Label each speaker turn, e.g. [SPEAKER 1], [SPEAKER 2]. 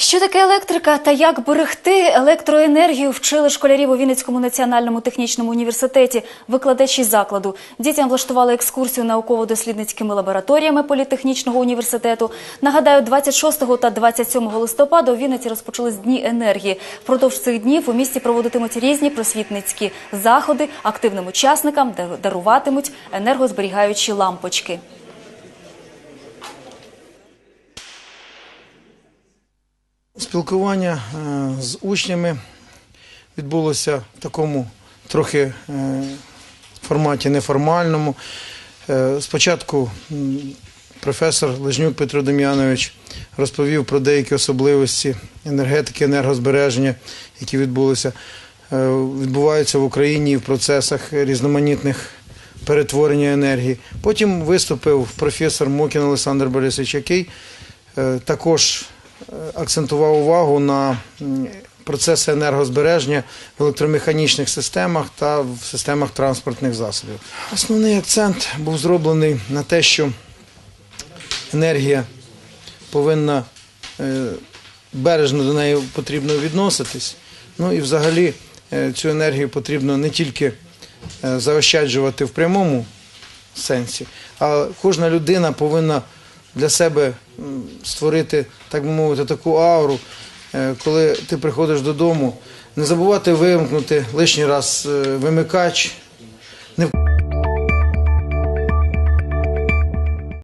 [SPEAKER 1] Що таке електрика та як берегти електроенергію вчили школярів у Вінницькому національному технічному університеті, викладачі закладу. Дітям влаштували екскурсію науково-дослідницькими лабораторіями політехнічного університету. Нагадаю, 26 та 27 листопада у Вінниці розпочались дні енергії. Впродовж цих днів у місті проводитимуть різні просвітницькі заходи. Активним учасникам дар- даруватимуть енергозберігаючі лампочки.
[SPEAKER 2] Спілкування е, з учнями відбулося в такому трохи е, форматі неформальному. Е, Спочатку професор Лежнюк Петро Дем'янович розповів про деякі особливості енергетики, енергозбереження, які відбулися, відбуваються в Україні в процесах різноманітних перетворення енергії. Потім виступив професор Мокін Олександр Борисович, який також акцентував увагу на процеси енергозбереження в електромеханічних системах та в системах транспортних засобів. Основний акцент був зроблений на те, що енергія повинна е, бережно до неї потрібно відноситись. Ну і взагалі е, цю енергію потрібно не тільки е, заощаджувати в прямому сенсі, а кожна людина повинна для себе створити, так би мовити, таку ауру, е, коли ти приходиш додому, не забувати вимкнути лишній раз е, вимикач,